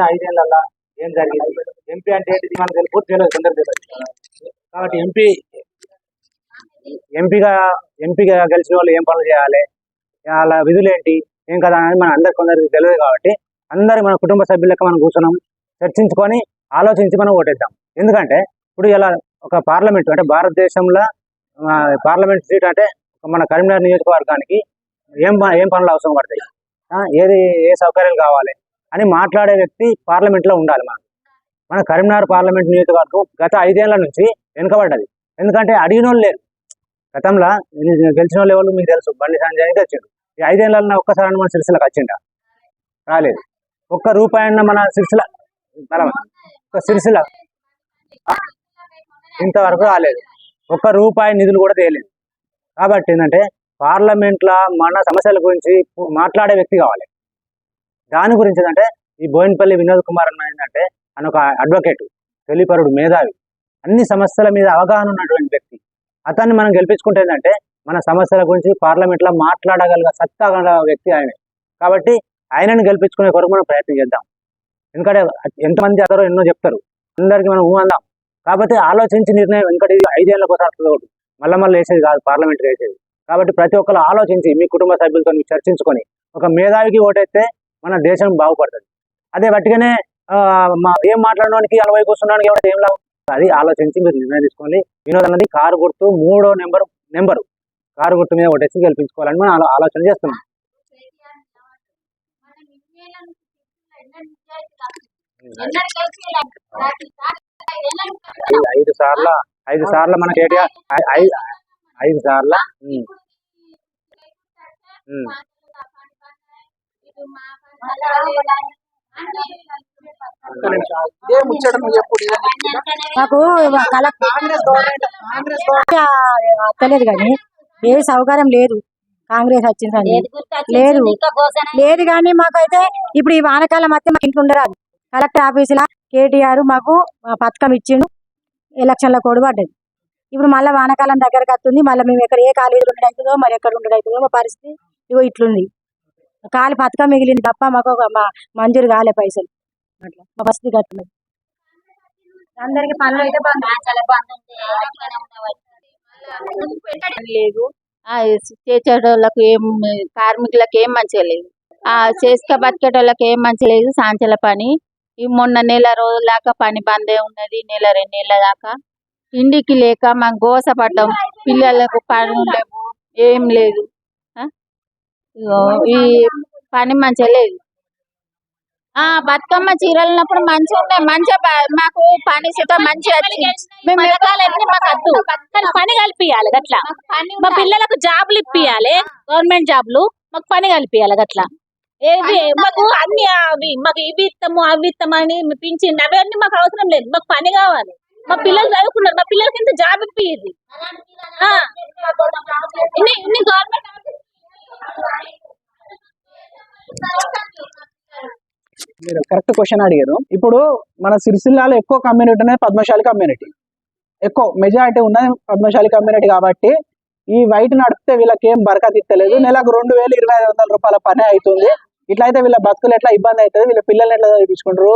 గడిచిన ఐదేళ్ళలో ఏం జరిగింది? ఎంపీ అంటే ఏంటిది మనకు తెలియదు, తెలియదు. కొందరు తెలియదు. కాబట్టి ఎంపీ ఎంపీగా ఎంపీగా గెలిచిన వాళ్ళు ఏం పనులు చేయాలి? వాళ్ళ విధులు ఏంటి ఏం కదా అనేది మన అందరికి కొందరికి తెలియదు కాబట్టి అందరి మన కుటుంబ సభ్యులకి మనం కూర్చున్నాం. చర్చించుకొని ఆలోచించి మనం ఓటేద్దాం. ఎందుకంటే ఇప్పుడు ఇలా ఒక పార్లమెంట్ అంటే భారతదేశంలో పార్లమెంట్ సీట్ అంటే మన కరీంనగర్ నియోజకవర్గానికి ఏం ప- ఏం పనులు అవసరం పడతాయి? ఏది ఏ సౌకర్యాలు కావాలి? అని మాట్లాడే వ్యక్తి పార్లమెంట్లో ఉండాలి మనకు మన కరీంనగర్ పార్లమెంట్ నియోజకవర్గం గత ఐదేళ్ళ నుంచి వెనుకబడ్డది. ఎందుకంటే అడిగిన వాళ్ళు లేరు. గతంలో గెలిచిన వాళ్ళు ఎవరు మీకు తెలుసు? బండి సంజయ్ గెలిచాడు ఈ ఐదేళ్ళలో ఒక్కసారి మన సిరిసిలకు వచ్చిండ? రాలేదు. ఒక్క రూపాయన్న మన సిరిసిల ఒక ఒక్క సిరిసిల ఇంతవరకు రాలేదు. ఒక్క రూపాయి నిధులు కూడా తేలేదు. కాబట్టి ఏంటంటే పార్లమెంట్లో మన సమస్యల గురించి మాట్లాడే వ్యక్తి కావాలి. దాని గురించి ఏంటంటే ఈ బోయినపల్లి వినోద్ కుమార్ అన్న ఏంటంటే ఆయన ఒక అడ్వకేట్ తెలిపరుడు మేధావి. అన్ని సమస్యల మీద అవగాహన ఉన్నటువంటి వ్యక్తి. అతన్ని మనం గెలిపించుకుంటే ఏంటంటే మన సమస్యల గురించి పార్లమెంట్లో మాట్లాడగల సత్తా గల వ్యక్తి ఆయన. కాబట్టి ఆయనను గెలిపించుకునే కొరకు మనం ప్రయత్నం చేద్దాం. ఎందుకంటే ఎంతమంది అతరో ఎన్నో చెప్తారు. అందరికీ మనం ఊహందాం కాబట్టి ఆలోచించి నిర్ణయం ఎందుకంటే ఇది ఐదేళ్ళ కోసం వస్తుంది ఒకటి మళ్ళీ మళ్ళీ వేసేది కాదు పార్లమెంట్ వేసేది. కాబట్టి ప్రతి ఒక్కరు ఆలోచించి మీ కుటుంబ సభ్యులతో చర్చించుకొని ఒక మేధావికి ఓటేస్తే మన దేశం బాగుపడుతుంది. అదే బట్టిగానే ఏం మాట్లాడడానికి అలవై కూర్చున్నానికి ఎవరైతే ఏం లాభం? అది ఆలోచించి మీరు నిర్ణయం తీసుకోండి. వినోద్ అన్నది కారు గుర్తు మూడో నెంబర్ నెంబరు. కారు గుర్తు మీద ఓటేసి గెలిపించుకోవాలని మనం ఆలో- ఆలోచన చేస్తున్నాం. ఐదు- ఐదు సార్ల ఐదు సార్ల మన కేటీఆర్ ఐ- ఐ- ఐదు సార్ల గవర్నమెంట్ తెలియదు కానీ ఏ సౌకర్యం లేదు. కాంగ్రెస్ వచ్చిందని లేదు లేదు. కానీ మాకైతే ఇప్పుడు ఈ వానకాలం అయితే మాకు ఇంట్లో ఉండరాదు. కలెక్టర్ ఆఫీసులో కేటీఆర్ మాకు పథకం ఇచ్చిండు. ఎలక్షన్ల కోడ్ పడ్డది. ఇప్పుడు మళ్ళీ వానకాలం దగ్గరకు వస్తుంది. మళ్ళీ మేము ఎక్కడ ఏ కాలేజీలో ఉండడవుతుందో మరి ఎక్కడ ఉండడవుతుందో మా పరిస్థితి ఇగో ఇట్లుంది. కాలి పథకం మిగిలింది తప్ప మాకు ఒక మా- మంజూరు కాలే పైసలు. అట్లా. మా పరిస్థితి కట్టున్నది అందరికి పనులు అయితే లేదు. ఆ చేసేటోళ్ళకి ఏం కార్మికులకు ఏం మంచిగా లేదు. ఆ చేసుక బతికేటోళ్ళకి ఏం మంచిగా లేదు. సాంచల పని. ఈ మొన్న నెల రోజుల దాకా పని బందే ఉన్నది. నెల రెండు నెలల దాకా. ఇంటికి లేక మాకు గోసపడ్డాం పిల్లలకు పని లేవు ఏం లేదు. ఈ పని మంచిగా లేదు. ఆ బతుకమ్మ చీరలు ఉన్నప్పుడు మంచిగా ఉన్నాయి మంచిగా మాకు పని సుత మంచిగా మేము మాకు పని కల్పియాలి గట్లా. మా పిల్లలకు జాబులు ఇప్పియాలి. గవర్నమెంట్ జాబులు. మాకు పని కల్పియాలి గట్లా. ఏది మాకు అన్ని అవి. మాకు ఇవి ఇస్తాము అవి ఇస్తాము అని పింఛన్ అవన్నీ మాకు అవసరం లేదు. మాకు పని కావాలి. మా పిల్లలు చదువుకున్నారు. మా పిల్లలకి ఇంత జాబ్ ఇప్పిది ఇన్ని ఇన్ని గవర్నమెంట్ మీరు కరెక్ట్ క్వశ్చన్ అడిగారు. ఇప్పుడు మన సిరిసిల్లాలో ఎక్కువ కమ్యూనిటీ అనేది పద్మశాలి కమ్యూనిటీ ఎక్కువ మెజారిటీ ఉన్నది పద్మశాలి కమ్యూనిటీ కాబట్టి ఈ వైట్ నడిపితే వీళ్ళకి ఏం బరకత్ ఇస్తలేదు. నెలకు రెండు వేలు ఇరవై ఐదు వందల రూపాయల పని అవుతుంది. ఇట్లయితే వీళ్ళ బతుకులు ఎట్లా ఇబ్బంది అవుతుంది? వీళ్ళ పిల్లల్ని ఎట్లా చదివించుకుంటారు?